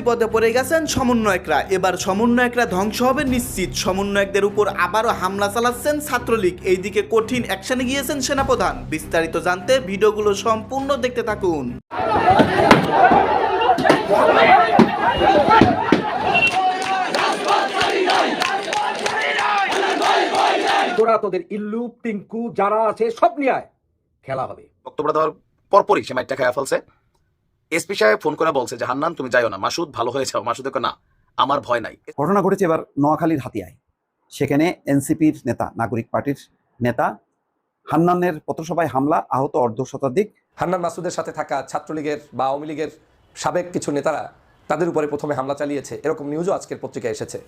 মহাবিপদে পড়ে গেছেন সমন্বয়করা। এবার সমন্বয়করা ধ্বংস হবে নিশ্চিত। সমন্বয়কদের উপর আবারও হামলা চালাচ্ছেন ছাত্রলীগ। এইদিকে কঠিন অ্যাকশনে গিয়েছেন সেনাপ্রধান। বিস্তারিত জানতে ভিডিওগুলো সম্পূর্ণ দেখতে থাকুন। তোরা তোদের ইল্লু টিঙ্কু যারা আছে সব নিয়ে খেলা হবে। বক্তব্য দেওয়ার পরপরই সে মাইটটা খায়া ফেলছে। এসপি সাহেব ফোন করে বলছে যে হান্নান তুমি যাইও না। মাসুদ ভালো হয়ে যাও। মাসুদ না আমার ভয় নাই। ঘটনা ঘটেছে এবার নোয়াখালীর হাতিয়ায়। সেখানে এনসিপির নেতা নাগরিক পার্টির নেতা হান্নানের পথসভায় হামলা আহত অর্ধ শতাধিক। হান্নান মাসুদের সাথে থাকা ছাত্রলীগের বা আওয়ামী লীগের সাবেক কিছু নেতারা তাদের উপরে প্রথমে হামলা চালিয়েছে। এরকম নিউজও আজকের পত্রিকায় এসেছে।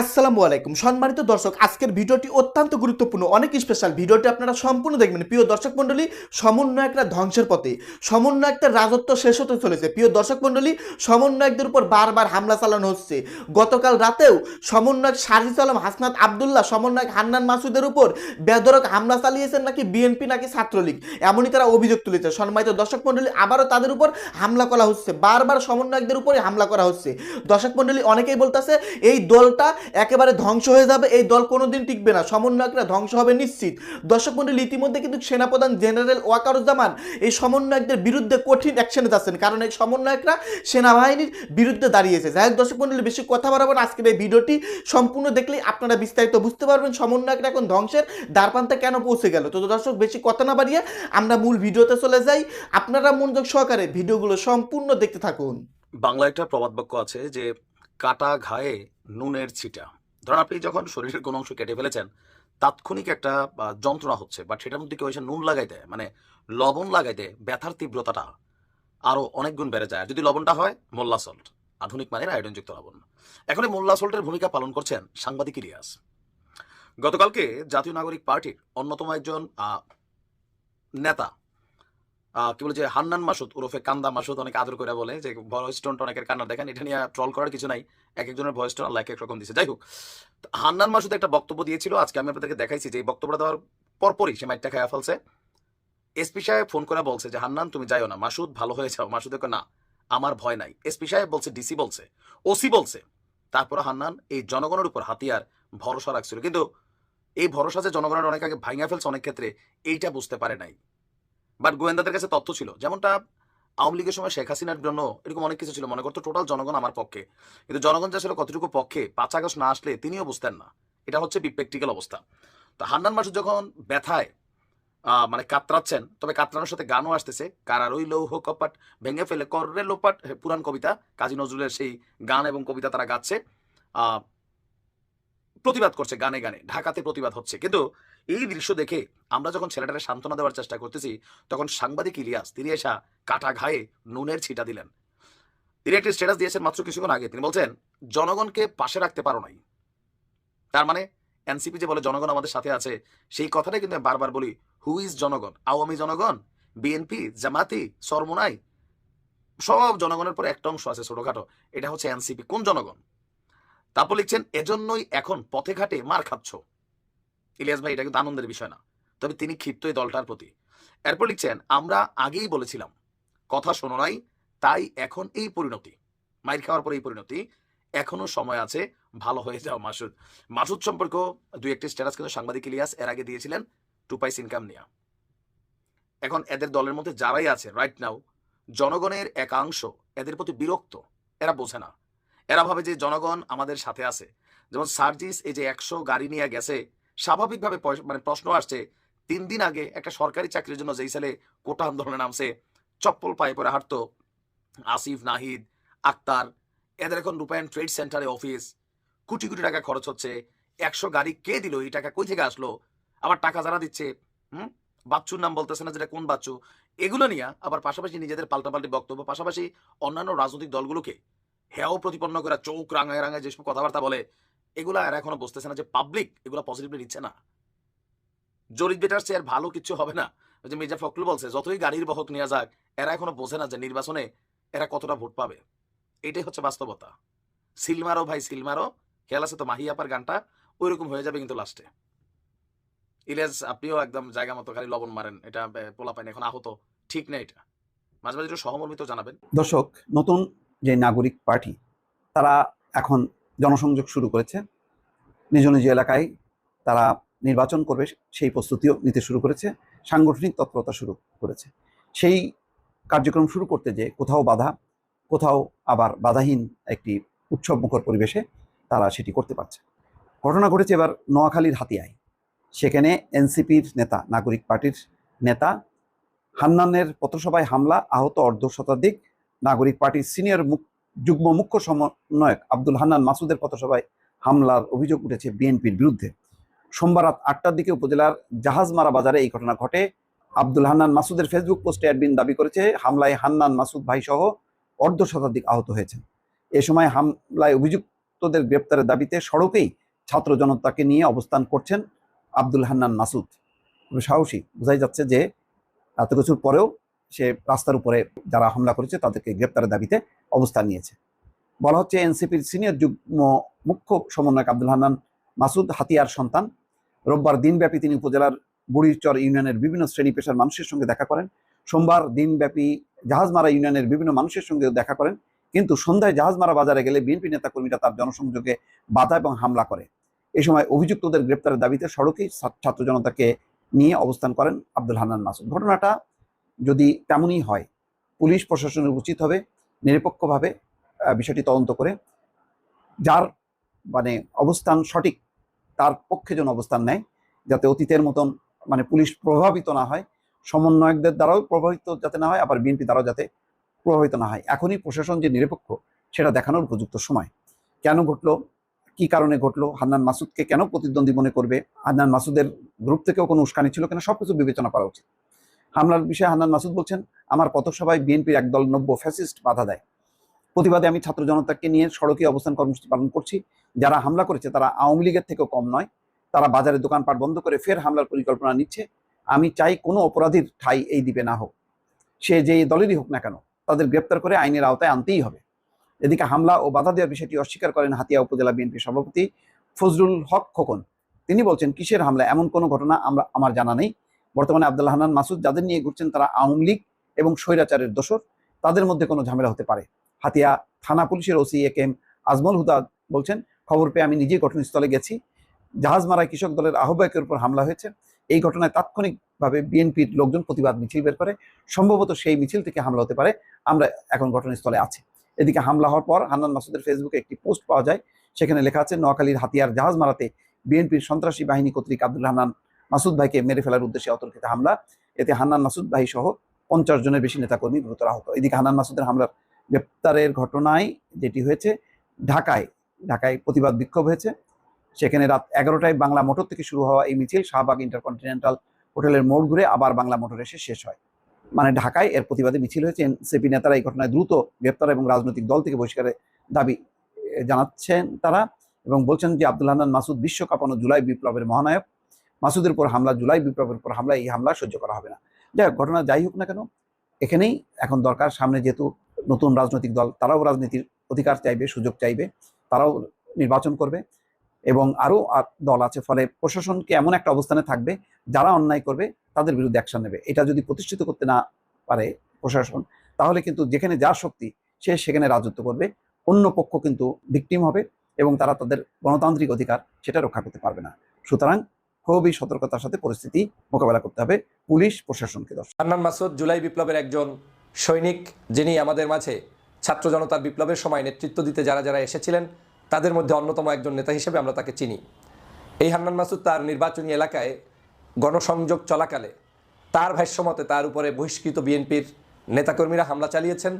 আসসালামু আলাইকুম। সম্মানিত দর্শক, আজকের ভিডিওটি অত্যন্ত গুরুত্বপূর্ণ। অনেক স্পেশাল ভিডিওটি আপনারা সম্পূর্ণ দেখবেন। প্রিয় দর্শক মণ্ডলী, সমন্বয়করা ধ্বংসের পথে, সমন্বয়কদের রাজত্ব শেষ হতে চলেছে। প্রিয় দর্শক মণ্ডলী, সমন্বয়কদের উপর বারবার হামলা চালানো হচ্ছে। গতকাল রাতেও সমন্বয়ক শারিজ আলম, হাসনাত আবদুল্লাহ, সমন্বয়ক হান্নান মাসুদের উপর বেদরক হামলা চালিয়েছেন নাকি বিএনপি নাকি ছাত্রলীগ? এমনই তারা অভিযোগ তুলেছে। সম্মানিত দর্শক মণ্ডলী, আবারও তাদের উপর হামলা করা হচ্ছে। বারবার সমন্বয়কদের উপরে হামলা করা হচ্ছে। দর্শক মণ্ডলী, অনেকেই বলতেছে, এই দলটা একেবারে ধ্বংস হয়ে যাবে, এই দল কোনোদিন টিকবে না। সমন্বয়করা ধ্বংস হবে নিশ্চিত। দর্শক মণ্ডলী, ইতিমধ্যে কিন্তু সেনাপ্রধান জেনারেল ওয়াকারুজ্জামান এই সমন্বয়কদের বিরুদ্ধে কঠিন অ্যাকশনে যাচ্ছেন। কারণ এই সমন্বয়করা সেনাবাহিনীর বিরুদ্ধে দাঁড়িয়েছে। যাই হোক দর্শক মণ্ডলী, বেশি কথা বাড়াবো না। আজকের এই ভিডিওটি সম্পূর্ণ দেখলেই আপনারা বিস্তারিত বুঝতে পারবেন সমন্বয়করা এখন ধ্বংসের দ্বারপ্রান্তে কেন পৌঁছে গেল। তো দর্শক, বেশি কথা না বাড়িয়ে আমরা মূল ভিডিওতে চলে যাই। আপনারা মনোযোগ সহকারে ভিডিওগুলো সম্পূর্ণ দেখতে থাকুন। বাংলা একটা প্রবাদ বাক্য আছে যে, কাটা ঘায়ে নুনের ছিটা। ধরুন আপনি যখন শরীরের কোনো অংশ কেটে ফেলেছেন, তাৎক্ষণিক একটা যন্ত্রণা হচ্ছে বাট সেটার মধ্যে কেউ এসে নুন লাগাই দেয় মানে লবণ লাগাই দেয়, ব্যথার তীব্রতাটা আরও অনেক গুণ বেড়ে যায়। যদি লবণটা হয়, মোল্লা সল্ট আধুনিক মানের আয়োডনযুক্ত লবণ। এখন এই মোল্লা সল্টের ভূমিকা পালন করছেন সাংবাদিক ইলিয়াস। গতকালকে জাতীয় নাগরিক পার্টির অন্যতম একজন নেতা কি বলে যে হান্নান মাসুদ, ওরফে কান্দা মাসুদ অনেক আদর করে বলে, যে ভয়েস টোনটা অনেকের কান্না দেখেন এটা নিয়ে ট্রল করার কিছু নাই, এক একজনের ভয়েস টোন আল্লাহ এক রকম দিছে। যাই হোক হান্নান মাসুদ একটা বক্তব্য দিয়েছিল, আজকে আমি আপনাদেরকে দেখাইছি যে এই বক্তব্যটা দেওয়ার পরপরই সে মাইটটা খায়া ফেলছে। এসপি সাহেব ফোন করে বলছে যে, হান্নান, তুমি যাইও না, মাসুদ ভালো হয়ে যাও। মাসুদ না, আমার ভয় নাই। এসপি সাহেব বলছে, ডিসি বলছে, ওসি বলছে। তারপর হান্নান এই জনগণের উপর হাতিয়ার, ভরসা রাখছিল। কিন্তু এই ভরসা যে জনগণের অনেক আগে ভাঙা ফেলছে, অনেক ক্ষেত্রে এইটা বুঝতে পারে নাই। বাট গোয়েন্দাদের কাছে তথ্য ছিল। যেমনটা আওয়ামী লীগের সময় শেখ হাসিনার জন্য এরকম অনেক কিছু ছিল। মনে করতো টোটাল জনগণ আমার পক্ষে। কিন্তু জনগণ যে ছিল কতটুকু পক্ষে পাঁচ আগস্ট না আসলে তিনিও বুঝতেন না। এটা হচ্ছে প্র্যাকটিক্যাল অবস্থা। তো হান্নান মাসুদ যখন ব্যথায় মানে কাতরাচ্ছেন তবে কাতরানোর সাথে গানও আসতেছে। কারার ওই লৌহ কপাট ভেঙে ফেলে কররে লোপাট হে, পুরাণ কবিতা। কাজী নজরুলের সেই গান এবং কবিতা তারা গাচ্ছে। প্রতিবাদ করছে গানে গানে। ঢাকাতে প্রতিবাদ হচ্ছে। কিন্তু এই দৃশ্য দেখে আমরা যখন ছেলেটাকে সান্ত্বনা দেওয়ার চেষ্টা করতেছি, তখন সাংবাদিক ইলিয়াস, তিনি এসা কাটা ঘায়ে নুনের ছিটা দিলেন। তিনি একটি স্ট্যাটাস দিয়েছেন মাত্র কিছুক্ষণ আগে। তিনি বলছেন, জনগণকে পাশে রাখতে পারো নাই। তার মানে এনসিপি যে বলে জনগণ আমাদের সাথে আছে, সেই কথাটাই কিন্তু বারবার বলি হু ইজ জনগণ? আওয়ামী জনগণ? বিএনপি জামাতি? সরমোনাই? সব জনগণের পরে একটা অংশ আছে ছোটখাটো, এটা হচ্ছে এনসিপি। কোন জনগণ? তারপর লিখছেন, এজন্যই এখন পথে ঘাটে মার খাচ্ছ। ইলিয়াস ভাই, এটা কিন্তু আনন্দের বিষয় না। তবে তিনি ক্ষিপ্ত এই দলটার প্রতি। এরপর লিখছেন, আমরা আগেই বলেছিলাম, কথা শোনো নাই, তাই এখন এই পরিণতি। মাইর খাওয়ার পরে এই পরিণতি। এখনও সময় আছে, ভালো হয়ে যাও মাসুদ। মাসুদ সম্পর্ক, দুই একটি স্ট্যাটাস কিন্তু সাংবাদিক ইলিয়াস এর আগে দিয়েছিলেন, টু পাইস ইনকাম নিয়ে। এখন এদের দলের মধ্যে যারাই আছে রাইট নাও জনগণের একাংশ এদের প্রতি বিরক্ত। এরা বোঝে না। এরা ভাবে যে জনগণ আমাদের সাথে আছে। যেমন সার্জিস এই যে একশো গাড়ি নিয়ে গেছে স্বাভাবিকভাবে মানে প্রশ্ন আসছে, তিন দিন আগে একটা সরকারি চাকরির জন্য যেই ছেলে কোটা আন্দোলনে নামছে, চপ্পল পায়ে পরে হাঁটতো, আসিফ, নাহিদ, আক্তার, এদের এখন রূপায়ণ ট্রেড সেন্টারে অফিস। কোটি কোটি টাকা খরচ হচ্ছে, একশো গাড়ি কে দিল, এই টাকা কই থেকে আসলো? আবার টাকা যারা দিচ্ছে, হুম? বাচ্চুর নাম বলতেছে না যেটা কোন বাচ্চু? এগুলো নিয়ে আবার পাশাপাশি নিজেদের পাল্টাপাল্টি বক্তব্য, পাশাপাশি অন্যান্য রাজনৈতিক দলগুলোকে হেয়াও প্রতিপন্ন করা চোখ রাঙায় রাঙায় যেসব কথাবার্তা বলে এগুলা এরা এখনও বুঝতেছে না যে পাবলিক এগুলো পজিটিভলি নিচ্ছে না। জরিপ বেটার চেয়ে ভালো কিছু হবে না। ওই যে মির্জা ফখরুল বলছে, যতই গাড়ির বহক নিয়ে যাক, এরা এখনও বোঝে না যে নির্বাচনে এরা কতটা ভোট পাবে। এটাই হচ্ছে বাস্তবতা। সিলমারো ভাই সিলমারো খেয়াল আছে তো মাহিয়াপার গানটা? ওই রকম হয়ে যাবে কিন্তু লাস্টে ইলিয়াস, আপনিও একদম জায়গা মতো খালি লবণ মারেন। এটা পোলা পাইন এখন আহত। ঠিক না এটা। মাঝে মাঝে একটু সহমর্মিত জানাবেন। দর্শক, নতুন যে নাগরিক পার্টি, তারা এখন জনসংযোগ শুরু করেছে। নিজ নিজ এলাকায় তারা নির্বাচন করবে, সেই প্রস্তুতিও নিতে শুরু করেছে। সাংগঠনিক তৎপরতা শুরু করেছে। সেই কার্যক্রম শুরু করতে যে কোথাও বাধা, কোথাও আবার বাধাহীন একটি উৎসবমুখর পরিবেশে তারা সেটি করতে পারছে। ঘটনা ঘটেছে এবার নোয়াখালীর হাতিয়ায়। সেখানে এনসিপির নেতা, নাগরিক পার্টির নেতা, হান্নানের পথসভায় হামলা, আহত অর্ধ শতাধিক নাগরিক পার্টির সিনিয়র মুখ- যুগ্ম মুখ্য সমন্বয়ক আব্দুল হান্নান মাসুদের পথসভায় হামলার অভিযোগ উঠেছে বিএনপির বিরুদ্ধে। সোমবার রাত আটটার দিকে উপজেলার জাহাজমারা বাজারে এই ঘটনা ঘটে। আব্দুল হান্নান মাসুদের ফেসবুক পোস্টে অ্যাডমিন দাবি করেছে, হামলায় হান্নান মাসুদ ভাই সহ অর্ধ শতাধিক আহত হয়েছেন। এ সময় হামলায় অভিযুক্তদের গ্রেপ্তারের দাবিতে সড়কেই ছাত্র জনতাকে নিয়ে অবস্থান করছেন আব্দুল হান্নান মাসুদ। সাহসী, বোঝাই যাচ্ছে যে এত কিছুর পরেও সে রাস্তার উপরে যারা হামলা করেছে তাদেরকে গ্রেপ্তারের দাবিতে অবস্থান নিয়েছে। বলা হচ্ছে এনসিপির সিনিয়র যুগ্ম মুখ্য সমন্বয়ক আব্দুল হান্নান মাসুদ হাতিয়ার সন্তান। রোববার দিনব্যাপী তিনি উপজেলার বুড়িরচর ইউনিয়নের বিভিন্ন শ্রেণি পেশার মানুষের সঙ্গে দেখা করেন। সোমবার দিনব্যাপী জাহাজমারা ইউনিয়নের বিভিন্ন মানুষের সঙ্গে দেখা করেন। কিন্তু সন্ধ্যায় জাহাজমারা বাজারে গেলে বিএনপি নেতাকর্মীরা তার জনসংযোগে বাধা এবং হামলা করে। এই সময় অভিযুক্তদের গ্রেপ্তারের দাবিতে সড়কেই ছাত্র জনতাকে নিয়ে অবস্থান করেন আব্দুল হান্নান মাসুদ। ঘটনাটা যদি তেমনই হয়, পুলিশ প্রশাসনের উচিত হবে নিরপেক্ষভাবে বিষয়টি তদন্ত করে যার মানে অবস্থান সঠিক, তার পক্ষে যেন অবস্থান নেয়, যাতে অতীতের মতন মানে পুলিশ প্রভাবিত না হয়, সমন্বয়কদের দ্বারাও প্রভাবিত যাতে না হয়, আবার বিএনপি দ্বারাও যাতে প্রভাবিত না হয়। এখনই প্রশাসন যে নিরপেক্ষ, সেটা দেখানোর উপযুক্ত সময়। কেন ঘটলো? কি কারণে ঘটলো? হান্নান মাসুদকে কেন প্রতিদ্বন্দ্বী মনে করবে? হান্নান মাসুদের গ্রুপ থেকেও কোনো উস্কানি ছিল কেন? সবকিছু বিবেচনা করা উচিত। হামলার বিষয়ে হান্নান মাসুদ বলছেন, আমার পথসভায় বিএনপির একদল নব্য ফ্যাসিস্ট বাধা দেয়। প্রতিবাদে আমি ছাত্র জনতাকে নিয়ে সড়কে অবস্থান কর্মসূচি পালন করছি। যারা হামলা করেছে, তারা আওয়ামী লীগের থেকেও কম নয়। তারা বাজারে দোকানপাট বন্ধ করে ফের হামলার পরিকল্পনা নিচ্ছে। আমি চাই কোনো অপরাধীর ঠাই এই দ্বীপে না হোক। সে যে দলেরই হোক না কেন, তাদের গ্রেপ্তার করে আইনের আওতায় আনতেই হবে। এদিকে হামলা ও বাধা দেওয়ার বিষয়টি অস্বীকার করেন হাতিয়া উপজেলা বিএনপি সভাপতি ফজরুল হক খোকন। তিনি বলছেন, কিসের হামলা? এমন কোনো ঘটনা আমরা, আমার জানা নেই। বর্তমানে আব্দুল হান্নান মাসুদ, যাদের নিয়ে ঘুরছেন তারা আওয়ামী লীগ এবং স্বৈরাচারের দোষর। তাদের মধ্যে কোনো ঝামেলা হতে পারে। হাতিয়া থানা পুলিশের OC A K M Azmal Huda বলছেন, খবর পেয়ে আমি নিজেই ঘটনাস্থলে গেছি। জাহাজমারায় কৃষক দলের আহ্বায়কের উপর হামলা হয়েছে। এই ঘটনায় তাৎক্ষণিকভাবে বিএনপির লোকজন প্রতিবাদ মিছিল বের করে। সম্ভবত সেই মিছিল থেকে হামলা হতে পারে। আমরা এখন ঘটনাস্থলে আছি। এদিকে হামলা হওয়ার পর হান্নান মাসুদের ফেসবুকে একটি পোস্ট পাওয়া যায়। সেখানে লেখা আছে, নোয়াখালীর হাতিয়ার জাহাজ মারাতে বিএনপির সন্ত্রাসী বাহিনী কর্তৃক আব্দুল হান্নান মাসুদ ভাইকে মেরে ফেলার উদ্দেশ্যে অতর্কিত হামলা। এতে হান্নান মাসুদ ভাই সহ পঞ্চাশ জনের বেশি নেতাকর্মী গুরুতর আহত। এদিকে হান্নান মাসুদের হামলার গ্রেপ্তারের ঘটনায় যেটি হয়েছে, ঢাকায় ঢাকায় প্রতিবাদ বিক্ষোভ হয়েছে। সেখানে রাত এগারোটায় বাংলা মোটর থেকে শুরু হওয়া এই মিছিল শাহবাগ ইন্টারকন্টিনেন্টাল হোটেলের মোড় ঘুরে আবার বাংলা মোটর এসে শেষ হয়। মানে ঢাকায় এর প্রতিবাদে মিছিল হয়েছে। এনসিপি নেতারা এই ঘটনায় দ্রুত গ্রেপ্তার এবং রাজনৈতিক দল থেকে বহিষ্কারের দাবি জানাচ্ছেন তারা এবং বলছেন যে আব্দুল হান্নান মাসুদ বিশ্ব কাঁপানো জুলাই বিপ্লবের মহানায়ক। মাসুদের উপর হামলা, জুলাই বিপ্লবের উপর হামলা, এই হামলা সহ্য করা হবে না। যাই ঘটনা যাই হোক না কেন, এখানেই এখন দরকার, সামনে যেহেতু নতুন রাজনৈতিক দল, তারাও রাজনীতির অধিকার চাইবে, সুযোগ চাইবে, তারাও নির্বাচন করবে এবং আরও দল আছে, ফলে প্রশাসনকে এমন একটা অবস্থানে থাকবে, যারা অন্যায় করবে, তাদের বিরুদ্ধে অ্যাকশন নেবে। এটা যদি প্রতিষ্ঠিত করতে না পারে প্রশাসন, তাহলে কিন্তু যেখানে যার শক্তি, সে সেখানে রাজত্ব করবে, অন্য পক্ষ কিন্তু ভিকটিম হবে এবং তারা তাদের গণতান্ত্রিক অধিকার, সেটা রক্ষা করতে পারবে না। সুতরাং খুবই সতর্কতার সাথে পরিস্থিতি মোকাবেলা করতে হবে পুলিশ প্রশাসনকে দর্শক। হান্নান মাসুদ জুলাই বিপ্লবের একজন সৈনিক যিনি আমাদের মাঝে ছাত্র জনতার বিপ্লবের সময় নেতৃত্ব দিতে যারা যারা এসেছিলেন, তাদের মধ্যে অন্যতম একজন নেতা হিসেবে আমরা তাকে চিনি। এই হান্নান মাসুদ তার নির্বাচনী এলাকায় গণসংযোগ চলাকালে তার ভাষ্যমতে তার উপরে বহিষ্কৃত বিএনপির নেতাকর্মীরা হামলা চালিয়েছেন।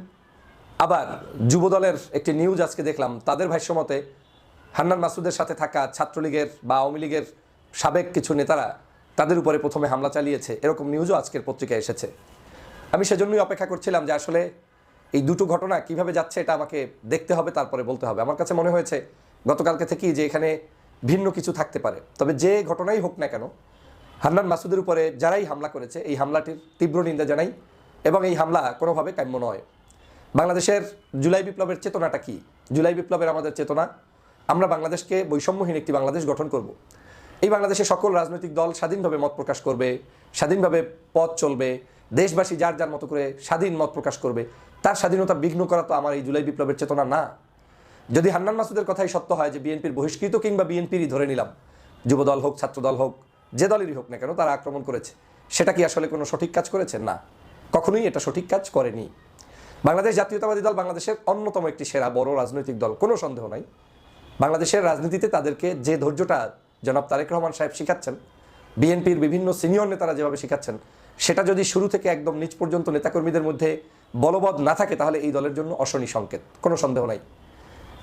আবার যুবদলের একটি নিউজ আজকে দেখলাম, তাদের ভাষ্যমতে হান্নান মাসুদের সাথে থাকা ছাত্রলীগের বা আওয়ামী লীগের সাবেক কিছু নেতারা তাদের উপরে প্রথমে হামলা চালিয়েছে। এরকম নিউজও আজকের পত্রিকায় এসেছে। আমি সেজন্যই অপেক্ষা করছিলাম যে আসলে এই দুটো ঘটনা কীভাবে যাচ্ছে এটা আমাকে দেখতে হবে, তারপরে বলতে হবে। আমার কাছে মনে হয়েছে গতকালকে থেকেই যে এখানে ভিন্ন কিছু থাকতে পারে। তবে যে ঘটনাই হোক না কেন, হান্নান মাসুদের উপরে যারাই হামলা করেছে, এই হামলাটির তীব্র নিন্দা জানাই এবং এই হামলা কোনোভাবে কাম্য নয়। বাংলাদেশের জুলাই বিপ্লবের চেতনাটা কি? জুলাই বিপ্লবের আমাদের চেতনা, আমরা বাংলাদেশকে বৈষম্যহীন একটি বাংলাদেশ গঠন করব। এই বাংলাদেশে সকল রাজনৈতিক দল স্বাধীনভাবে মত প্রকাশ করবে, স্বাধীনভাবে পথ চলবে, দেশবাসী যার যার মতো করে স্বাধীন মত প্রকাশ করবে, তার স্বাধীনতা বিঘ্ন করা তো আমার এই জুলাই বিপ্লবের চেতনা না। যদি হান্নান মাসুদের কথাই সত্য হয় যে বিএনপির বহিষ্কৃত কিংবা বিএনপিরই ধরে নিলাম, যুবদল হোক, ছাত্রদল হোক, যে দলেরই হোক না কেন, তারা আক্রমণ করেছে। সেটা কি আসলে কোনো সঠিক কাজ করেছে? না। কখনোই এটা সঠিক কাজ করেনি। বাংলাদেশ জাতীয়তাবাদী দল বাংলাদেশের অন্যতম একটি সেরা বড় রাজনৈতিক দল, কোনো সন্দেহ নাই। বাংলাদেশের রাজনীতিতে তাদেরকে যে ধৈর্যটা জনাব তারেক রহমান সাহেব শিখাচ্ছেন, বিএনপির বিভিন্ন সিনিয়র নেতারা যেভাবে শিখাচ্ছেন, সেটা যদি শুরু থেকে একদম নিচ পর্যন্ত নেতাকর্মীদের মধ্যে বলবৎ না থাকে, তাহলে এই দলের জন্য অশনি সংকেত, কোনো সন্দেহ নাই।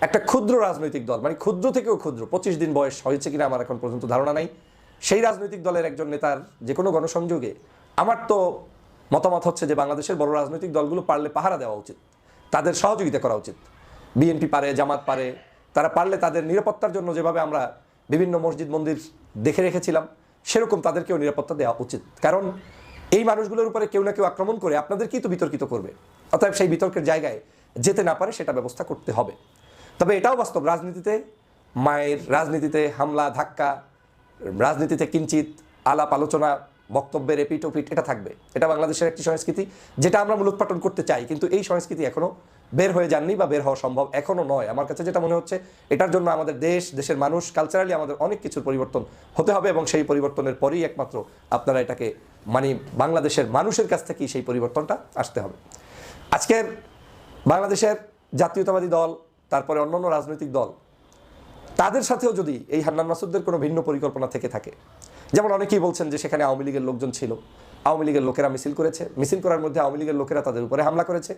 একটা ক্ষুদ্র রাজনৈতিক দল মানে ক্ষুদ্র থেকেও ক্ষুদ্র, পঁচিশ দিন বয়স হয়েছে কিনা আমার এখন পর্যন্ত ধারণা নাই। সেই রাজনৈতিক দলের একজন নেতার যে কোনো গণসংযোগে আমার তো মতামত হচ্ছে যে বাংলাদেশের বড় রাজনৈতিক দলগুলো পারলে পাহারা দেওয়া উচিত, তাদের সহযোগিতা করা উচিত। বিএনপি পারে, জামাত পারে, তারা পারলে তাদের নিরাপত্তার জন্য যেভাবে আমরা বিভিন্ন মসজিদ, মন্দির দেখে রেখেছিলাম। সেরকম তাদেরকেও নিরাপত্তা দেওয়া উচিত। কারণ এই মানুষগুলোর উপরে কেউ না কেউ আক্রমণ করে আপনাদেরকেই তো বিতর্কিত করবে। অতএব সেই বিতর্কের জায়গায় যেতে না পারে সেটা ব্যবস্থা করতে হবে। তবে এটাও বাস্তব। রাজনীতিতে মায়ের, রাজনীতিতে হামলা, ধাক্কা, রাজনীতিতে কিঞ্চিত আলাপ, আলোচনা, বক্তব্যের এপিট ওপিট এটা থাকবে। এটা বাংলাদেশের একটি সংস্কৃতি, যেটা আমরা মূলোৎপাটন করতে চাই। কিন্তু এই সংস্কৃতি এখনও বের হয়ে যাননি বা বের হওয়া সম্ভব এখনও নয়। আমার কাছে যেটা মনে হচ্ছে, এটার জন্য আমাদের দেশ, দেশের মানুষ কালচারালি আমাদের অনেক কিছুর পরিবর্তন হতে হবে এবং সেই পরিবর্তনের পরেই একমাত্র আপনারা এটাকে মানে বাংলাদেশের মানুষের কাছ থেকেই সেই পরিবর্তনটা আসতে হবে। আজকের বাংলাদেশের জাতীয়তাবাদী দল, তারপরে অন্যান্য রাজনৈতিক দল, তাদের সাথেও যদি এই হান্নান মাসুদদের কোনো ভিন্ন পরিকল্পনা থেকে থাকে, যেমন অনেকেই বলছেন যে সেখানে আওয়ামী লীগের লোকজন ছিল, আওয়ামী লীগের লোকেরা মিছিল করেছে, মিছিল করার মধ্যে আওয়ামী লীগের লোকেরা তাদের উপরে হামলা করেছে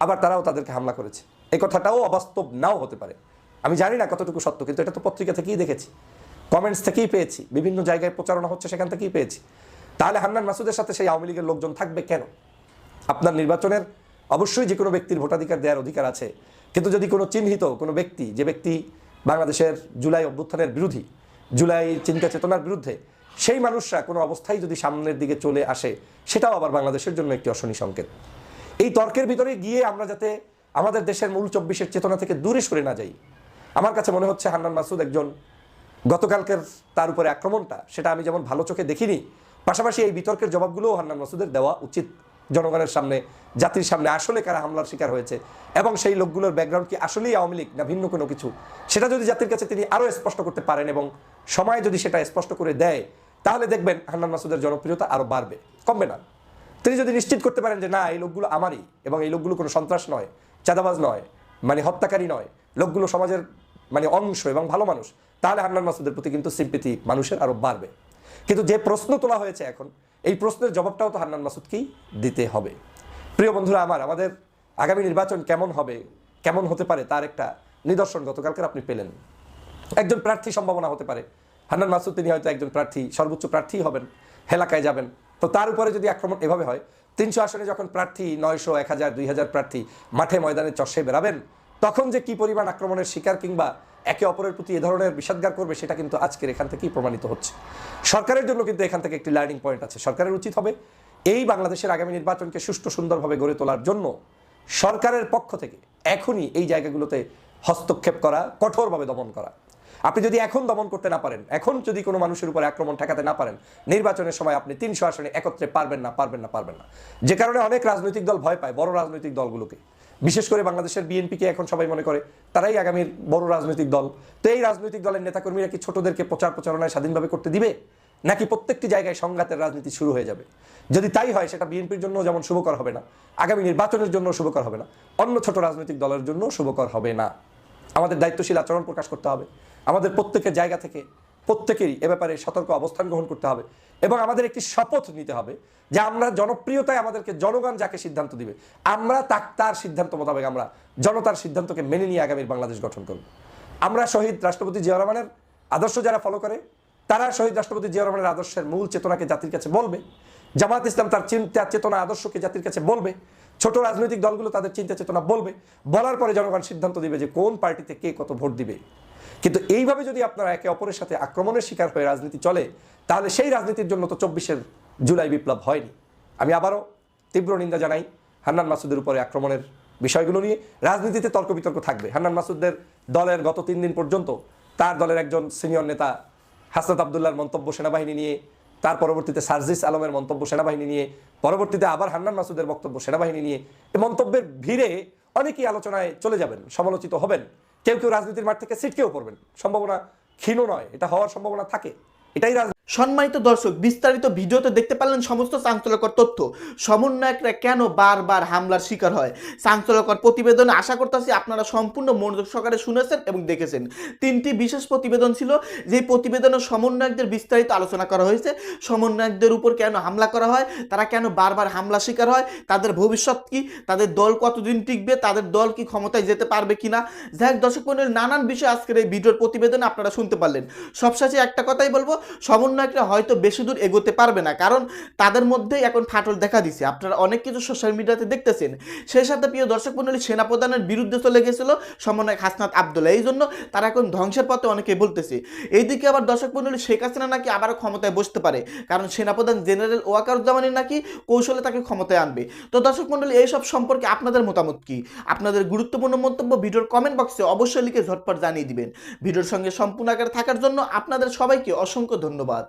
আবার তারাও তাদেরকে হামলা করেছে। এই কথাটাও অবাস্তব নাও হতে পারে। আমি জানি না কতটুকু সত্য, কিন্তু এটা তো পত্রিকা থেকেই দেখেছি। কমেন্টস থেকেই পেয়েছি। বিভিন্ন জায়গায় প্রচারণা হচ্ছে, সেখান থেকেই পেয়েছি। তাহলে হান্নান মাসুদের সাথে সেই আওয়ামী লীগের লোকজন থাকবে কেন? আপনার নির্বাচনের অবশ্যই যে কোনো ব্যক্তির ভোটাধিকার দেওয়ার অধিকার আছে। কিন্তু যদি কোনো চিহ্নিত কোনো ব্যক্তি, যে ব্যক্তি বাংলাদেশের জুলাই অভ্যুত্থানের বিরোধী, জুলাই চিন্তা চেতনার বিরুদ্ধে, সেই মানুষরা কোনো অবস্থায় যদি সামনের দিকে চলে আসে, সেটাও আবার বাংলাদেশের জন্য একটি অশনি সংকেত। এই তর্কের ভিতরে গিয়ে আমরা যাতে আমাদের দেশের মূল চব্বিশের চেতনা থেকে দূরে সরে না যাই। আমার কাছে মনে হচ্ছে হান্নান মাসুদ একজন গতকালকের তার উপরে আক্রমণটা, সেটা আমি যেমন ভালো চোখে দেখিনি, পাশাপাশি এই বিতর্কের জবাবগুলোও হান্নান মাসুদের দেওয়া উচিত জনগণের সামনে, জাতির সামনে, আসলে কারা হামলার শিকার হয়েছে, এবং সেই লোকগুলোর ব্যাকগ্রাউন্ড কি আসলেই আওয়ামী লীগ না ভিন্ন কোনো কিছু, সেটা যদি জাতির কাছে তিনি আরও স্পষ্ট করতে পারেন এবং সময় যদি সেটা স্পষ্ট করে দেয়, তাহলে দেখবেন হান্নান মাসুদের জনপ্রিয়তা আরও বাড়বে। কমবে না। তিনি যদি নিশ্চিত করতে পারেন যে না, এই লোকগুলো আমারই এবং এই লোকগুলো কোনো সন্ত্রাস নয়, চাঁদাবাজ নয় মানে হত্যাকারী নয়, লোকগুলো সমাজের মানে অংশ এবং ভালো মানুষ, তাহলে হান্নান মাসুদের প্রতি কিন্তু সিম্পিতি মানুষের আরও বাড়বে। কিন্তু যে প্রশ্ন তোলা হয়েছে এখন, এই প্রশ্নের জবাবটাও তো হান্নান মাসুদকেই দিতে হবে। প্রিয় বন্ধুরা আমার, আমাদের আগামী নির্বাচন কেমন হবে, কেমন হতে পারে তার একটা নিদর্শন গতকালকের আপনি পেলেন। একজন প্রার্থী সম্ভাবনা হতে পারে। হান্নান মাসুদ তিনি হয়তো একজন প্রার্থী, সর্বোচ্চ প্রার্থী হবেন এলাকায় যাবেন। তো তার উপরে যদি আক্রমণ এভাবে হয়, তিনশো আসনে যখন প্রার্থী, নয়শো, এক হাজার, দুই হাজার প্রার্থী মাঠে ময়দানে চষে বেরাবেন তখন যে কি পরিমাণ আক্রমণের শিকার কিংবা একে অপরের প্রতি এ ধরনের বিষাদগার করবে, সেটা কিন্তু আজকের এখান থেকেই প্রমাণিত হচ্ছে। সরকারের জন্য কিন্তু এখান থেকে একটি লার্নিং পয়েন্ট আছে। সরকারের উচিত হবে এই বাংলাদেশের আগামী নির্বাচনকে সুষ্ঠু সুন্দরভাবে গড়ে তোলার জন্য সরকারের পক্ষ থেকে এখনই এই জায়গাগুলোতে হস্তক্ষেপ করা, কঠোরভাবে দমন করা। আপনি যদি এখন দমন করতে না পারেন, এখন যদি কোনো মানুষের উপরে আক্রমণ ঠেকাতে না পারেন, নির্বাচনের সময় আপনি তিনশো আসনে একত্রে পারবেন না পারবেন না পারবেন না। যে কারণে অনেক রাজনৈতিক দল ভয় পায়, বড় রাজনৈতিক দলগুলোকে। বিশেষ করে বাংলাদেশের বিএনপিকে এখন সবাই মনে করে, তারাই আগামীর বড় রাজনৈতিক দল। তো এই রাজনৈতিক দলের নেতাকর্মীরা কি ছোটদেরকে প্রচার প্রচারণায় স্বাধীনভাবে করতে দিবে? নাকি প্রত্যেকটি জায়গায় সংঘাতের রাজনীতি শুরু হয়ে যাবে? যদি তাই হয়, সেটা বিএনপির জন্য যেমন শুভকর হবে না, আগামী নির্বাচনের জন্য শুভকর হবে না, অন্য ছোট রাজনৈতিক দলের জন্য শুভকর হবে না। আমাদের দায়িত্বশীল আচরণ প্রকাশ করতে হবে। আমাদের প্রত্যেকের জায়গা থেকে প্রত্যেকেরই এ ব্যাপারে সতর্ক অবস্থান গ্রহণ করতে হবে এবং আমাদের একটি শপথ নিতে হবে যে আমরা জনপ্রিয়তায় আমাদেরকে জনগণ যাকে সিদ্ধান্ত দিবে, আমরা তাক, তার সিদ্ধান্ত মোতাবেক আমরা জনতার সিদ্ধান্তকে মেনে নিয়ে আগামীর বাংলাদেশ গঠন করব। আমরা শহীদ রাষ্ট্রপতি জিয়া রহমানের আদর্শ যারা ফলো করে, তারা শহীদ রাষ্ট্রপতি জিয়া রহমানের আদর্শের মূল চেতনাকে জাতির কাছে বলবে, জামাত ইসলাম তার চিন্তা চেতনা আদর্শকে জাতির কাছে বলবে, ছোট রাজনৈতিক দলগুলো তাদের চিন্তা চেতনা বলবে, বলার পরে জনগণ সিদ্ধান্ত দিবে যে কোন পার্টিতে কে কত ভোট দিবে। কিন্তু এইভাবে যদি আপনারা একে অপরের সাথে আক্রমণের শিকার হয়ে রাজনীতি চলে, তাহলে সেই রাজনীতির জন্য তো চব্বিশের জুলাই বিপ্লব হয়নি। আমি আবারও তীব্র নিন্দা জানাই হান্নান মাসুদের উপরে আক্রমণের বিষয়গুলো নিয়ে। রাজনীতিতে তর্ক বিতর্ক থাকবে। হান্নান মাসুদদের দলের গত তিন দিন পর্যন্ত তার দলের একজন সিনিয়র নেতা হাসনাত আবদুল্লাহর মন্তব্য সেনাবাহিনী নিয়ে, তার পরবর্তীতে সার্জিস আলমের মন্তব্য সেনাবাহিনী নিয়ে, পরবর্তীতে আবার হান্নান মাসুদের বক্তব্য সেনাবাহিনী নিয়ে এই মন্তব্যের ভিড়ে অনেকেই আলোচনায় চলে যাবেন, সমালোচিত হবেন। কেউ কেউ রাজনীতির মাঠ থেকে ছিটকেও পড়বেন। সম্ভাবনা ক্ষীণ নয়, এটা হওয়ার সম্ভাবনা থাকে। এটাই রাজনীতি। সম্মানিত দর্শক, বিস্তারিত ভিডিওতে দেখতে পারলেন সমস্ত চাঞ্চল্যকর তথ্য। সমন্বয়করা কেন বারবার হামলার শিকার হয়? চাঞ্চল্যকর প্রতিবেদন আশা করতেছি আপনারা সম্পূর্ণ মনোযোগ সহকারে শুনেছেন এবং দেখেছেন। তিনটি বিশেষ প্রতিবেদন ছিল যে প্রতিবেদনে সমন্বয়কদের বিস্তারিত আলোচনা করা হয়েছে। সমন্বয়কদের উপর কেন হামলা করা হয়? তারা কেন বারবার হামলা শিকার হয়? তাদের ভবিষ্যৎ কি? তাদের দল কতদিন টিকবে? তাদের দল কি ক্ষমতায় যেতে পারবে কিনা? যাই দর্শক মন্ডলীর নানান বিষয় আজকের এই ভিডিওর প্রতিবেদনে আপনারা শুনতে পারলেন। সবশেষে একটা কথাই বলব সমন্বয়করা হয়তো বেশি দূর এগোতে পারবে না। কারণ তাদের মধ্যেই এখন ফাটল দেখা দিছে। আপনারা অনেক কিছু সোশ্যাল মিডিয়াতে দেখতেছেন। সেই সাথে প্রিয় দর্শক মন্ডলী সেনাপ্রধানের বিরুদ্ধে চলে গেছিল সমন্বয়ক হাসনাত আবদুল্লাহ এই জন্য তারা এখন ধ্বংসের পথে অনেকে বলতেছে। এইদিকে আবার দর্শক মন্ডলী শেখ হাসিনা নাকি আবারও ক্ষমতায় বসতে পারে। কারণ সেনাপ্রধান জেনারেল ওয়াকারুজ্জামানি নাকি কৌশলে তাকে ক্ষমতায় আনবে। তো দর্শক মন্ডলী এইসব সম্পর্কে আপনাদের মতামত কি? আপনাদের গুরুত্বপূর্ণ মন্তব্য ভিডিওর কমেন্ট বক্সে অবশ্যই লিখে ঝটপট জানিয়ে দিবেন। ভিডিওর সঙ্গে সম্পূর্ণ আকারে থাকার জন্য আপনাদের সবাইকে অসংখ্য ধন্যবাদ।